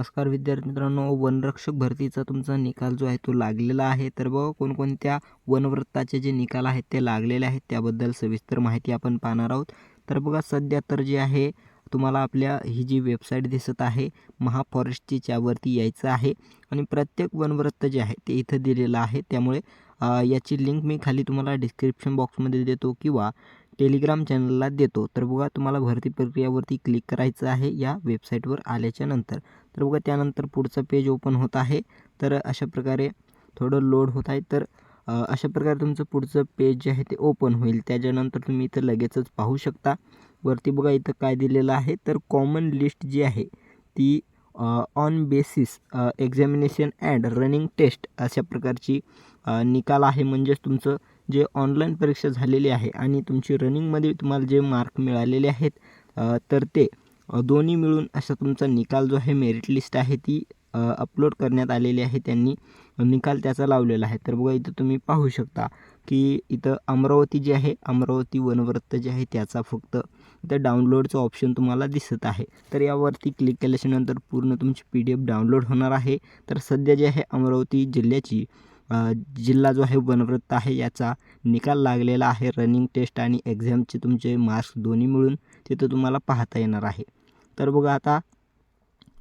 नमस्कार विद्यार्थी मित्रांनो वनरक्षक भरतीचा तुमचा निकाल जो आहे तो लागलेला आहे. तर बघा कोणकोणत्या वनवृत्ताचे जे निकाल आहेत ते लागलेले आहेत त्याबद्दल सविस्तर माहिती आपण पाहणार आहोत. तर बघा सध्या तर जे आहे तुम्हाला आपल्या ही जी वेबसाईट दिसत आहे महाफॉरेस्टची त्यावरती यायचं आहे. आणि प्रत्येक वनवृत्त जे आहे ते इथं दिलेलं आहे. त्यामुळे याची लिंक मी खाली तुम्हाला डिस्क्रिप्शन बॉक्समध्ये देतो किंवा टेलिग्राम चॅनलला देतो. तर बघा तुम्हाला भरती प्रक्रियावरती क्लिक करायचं आहे या वेबसाईटवर आल्याच्यानंतर. तर बघा त्यानंतर पुढचं पेज ओपन होत आहे. तर अशा प्रकारे थोडं लोड होत आहे. तर अशा प्रकारे तुमचं पुढचं पेज जे आहे ते ओपन होईल. त्याच्यानंतर तुम्ही इथं लगेचच पाहू शकता. वरती बघा इथं काय दिलेलं आहे. तर कॉमन लिस्ट जी आहे ती on basis examination and running test अशा प्रकारची निकाल आहे. म्हणजेच तुमचं जे ऑनलाईन परीक्षा झालेली आहे आणि तुमची रनिंगमध्ये तुम्हाला जे मार्क मिळालेले आहेत तर ते दोन्ही मिळून असा तुमचा निकाल जो आहे मेरिट लिस्ट आहे ती अपलोड करण्यात आलेली आहे. त्यांनी निकाल त्याचा लावलेला आहे. तर बघा इथं तुम्ही पाहू शकता की इथं अमरावती जे आहे अमरावती वनवृत्त जे आहे त्याचा फक्त इथं डाउनलोडचं ऑप्शन तुम्हाला दिसत आहे. तर यावरती क्लिक केल्याच्यानंतर पूर्ण तुमची पी डी एफ डाउनलोड होणार आहे. तर सध्या जे आहे अमरावती जिल्ह्याची जिल्हा जो आहे वनवृत्त आहे याचा निकाल लागलेला आहे. रनिंग टेस्ट आणि एक्झामचे तुमचे मार्क्स दोन्ही मिळून तिथं तुम्हाला पाहता येणार आहे. तर बघा आता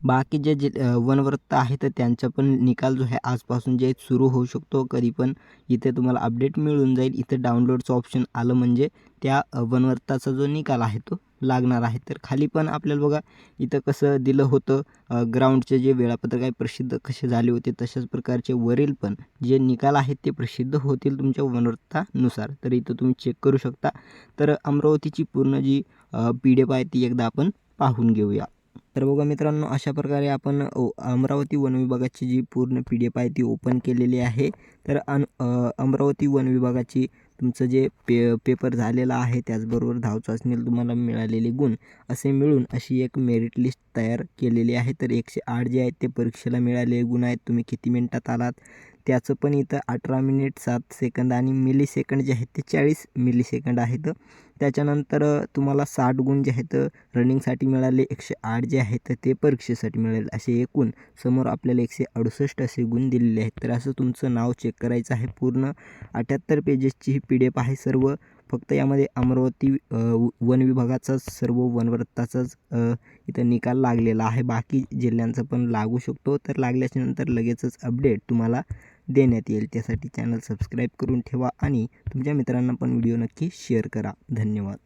बाकी जे जे वनवृत्त आहे तर त्यांचा पण निकाल जो आहे आजपासून जे सुरू होऊ शकतो. कधी पण इथे तुम्हाला अपडेट मिळून जाईल. इथं डाउनलोडचं ऑप्शन आलं म्हणजे त्या वनवृत्ताचा जो निकाल आहे तो लागणार आहे. तर खाली पण आपल्याला बघा इथं कसं दिलं होतं ग्राउंडचे जे वेळापत्रक आहे प्रसिद्ध कसे झाले होते तशाच प्रकारचे वरील पण जे निकाल आहेत ते प्रसिद्ध होतील तुमच्या वनवृत्तानुसार. तर इथं तुम्ही चेक करू शकता. तर अमरावतीची पूर्ण जी पी डी एफ आहे ती एकदा आपण पाहून घेऊया. तर बघा मित्रांनो अशा प्रकारे आपण अमरावती वन विभागाची जी पूर्ण पी डी एफ आहे ती ओपन केलेली आहे. तर अन अमरावती वन विभागाची तुमचं जे पे पेपर झालेला आहे त्याचबरोबर धाव चाचणीला तुम्हाला मिळालेले गुण असे मिळून अशी एक मेरिट लिस्ट तयार केलेली आहे. तर एकशे आठ जे आहेत ते परीक्षेला मिळालेले गुण आहेत. तुम्ही किती मिनटात आलात? त्याचं पण इथं अठरा मिनिट सात सेकंद आणि मिली सेकंड जे आहेत ते चाळीस मिली सेकंड आहेत. त्याच्यानंतर तुम्हाला साठ गुण जे आहेत रनिंगसाठी मिळाले एकशे आठ जे आहेत ते परीक्षेसाठी मिळेल असे एकूण समोर आपल्याला एकशे अडुसष्ट असे गुण दिलेले आहेत. तर असं तुमचं नाव चेक करायचं आहे. पूर्ण अठ्ठ्याहत्तर पेजेसची ही पी डी एफ आहे. सर्व फक्त यामध्ये अमरावती व- वन विभागाचाच सर्व वनवृत्ताचाच इथं निकाल लागलेला आहे. बाकी जिल्ह्यांचा पण लागू शकतो. तर लागल्याच्यानंतर लगेचच अपडेट तुम्हाला देण्यात येईल. त्यासाठी चॅनल सबस्क्राईब करून ठेवा आणि तुमच्या मित्रांना पण व्हिडिओ नक्की शेअर करा. धन्यवाद.